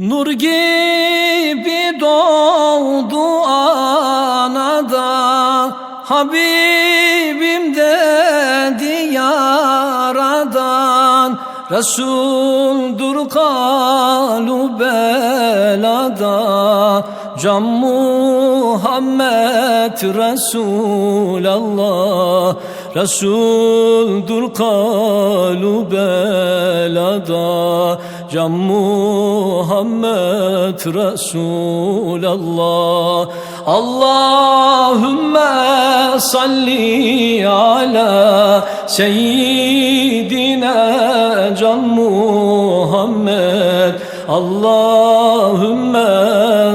Nur gibi doğdu anada Habibim dedi yaradan Resuldur kalu belada Can Muhammed Resulallah Resuldur kalu belada Can Muhammed Resulallah. Allahümme salli ala seyyidina Can Muhammed. Allahümme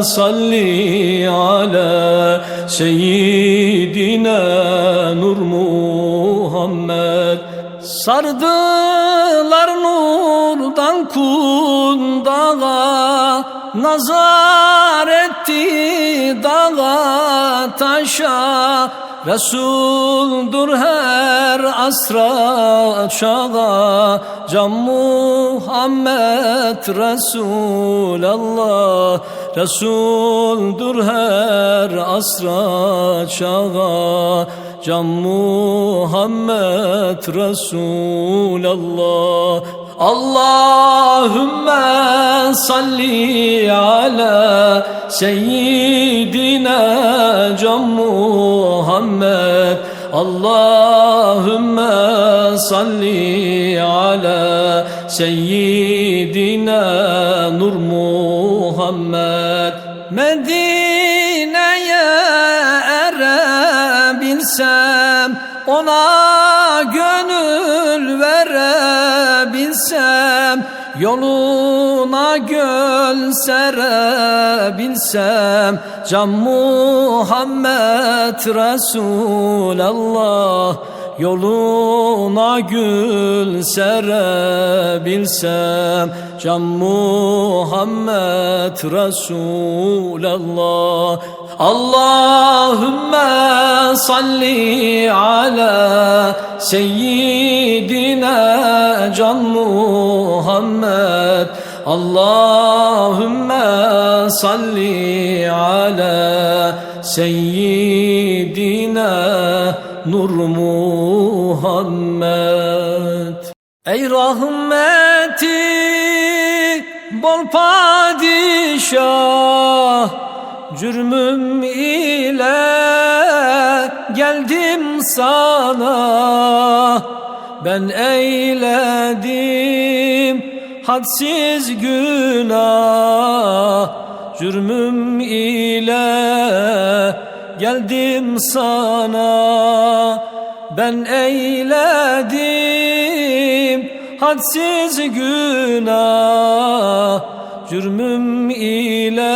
salli ala seyyidina Nur Muhammed. Sardılar nurdan kundağa Nazar etti dağa taşa. Resuldur her asra çağa Can Muhammed Resulallah. Resuldur her asra çağa Can Muhammed Resulallah Allahümme salli ala seyyidina Can Muhammed. Allahümme salli ala seyyidina Nur Muhammed. Medine'ye erebilsem ona gönül verebilsem Yoluna göl serebilsem Can Muhammed Resulallah Yoluna gül serebilsem Can Muhammed Resulallah Allahümme salli ala seyyidina Can Muhammed. Allahümme salli ala seyyidina Nur Muhammed. Ey rahmeti bol padişah Cürmüm ile geldim sana. Ben eyledim hadsiz günah. Cürmüm ile geldim sana. Ben eyledim hadsiz günah. Cürmüm ile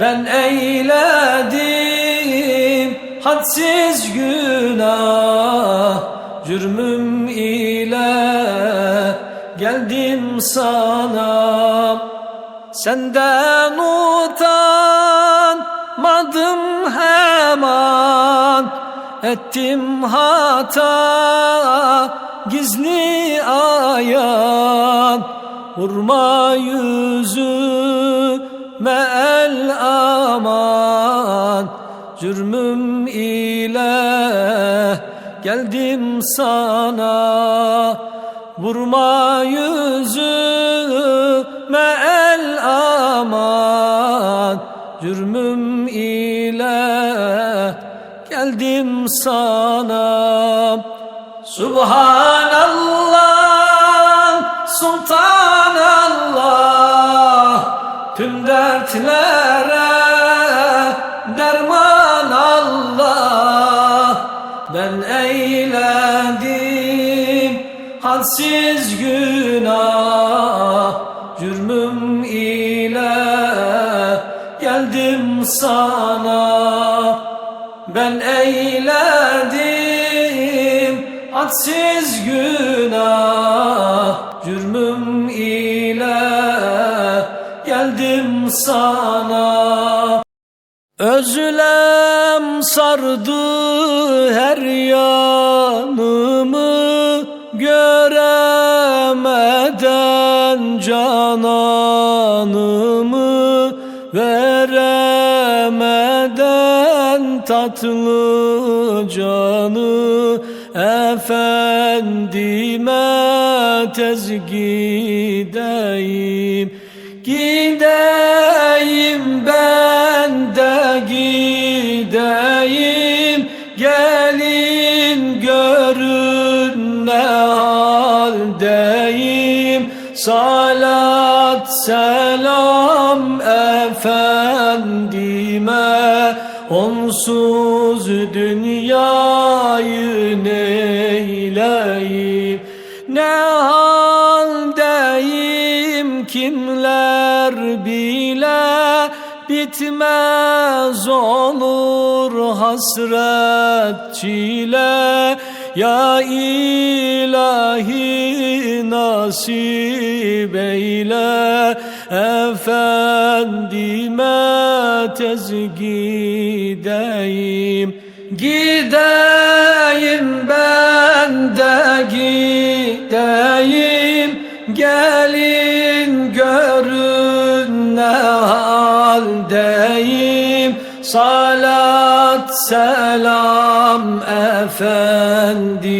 Ben eyledim hadsiz günah Cürmüm ile geldim sana. Senden utanmadım hemen Ettim hata gizli ayan. Vurma yüzüme el aman Cürmüm ile geldim sana. Vurma yüzüme el aman Cürmüm ile geldim sana. Subhanallah Tüm dertlere derman Allah. Ben eyledim halsiz günah. Cürmüm ile geldim sana. Ben eyledim hadsiz günah. Cürmüm geldim sana. Özlem sardı her yanımı Göremeden cananımı Veremeden tatlı canı Efendime tez gideyim Gideyim ben de gideyim Gelin görün ne haldeyim. Salat selam efendime Onsuz dünyayı neyleyim? Ne haldeyim? Kimler Bitmez olur hasret çile. Ya ilahi nasip eyle Efendime tez gideyim Gideyim ben de Salat selam efendime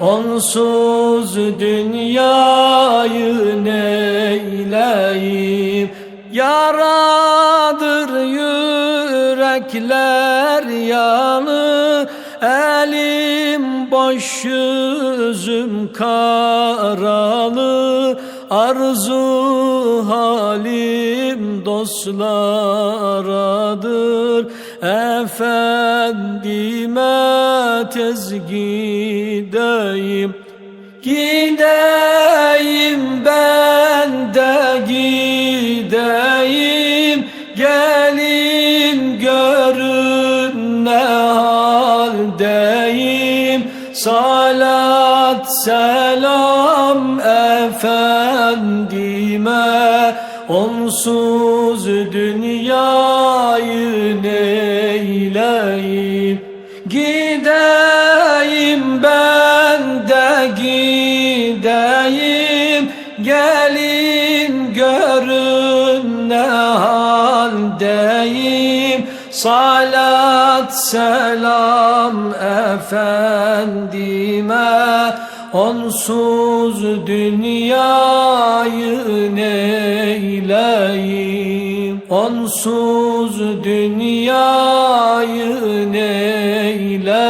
Onsuz dünyayı neyleyim? Yaradır yürekler yanı Elim boş yüzüm karalı Arzu halim dostlaradır Efendime tez gideyim Gideyim ben de gideyim. Gelin görün ne haldeyim Salat selam efendime Onsuz dünyayı neyleyim? Gideyim Salat selam efendime Onsuz dünyayı neyleyim? Onsuz dünyayı neyleyim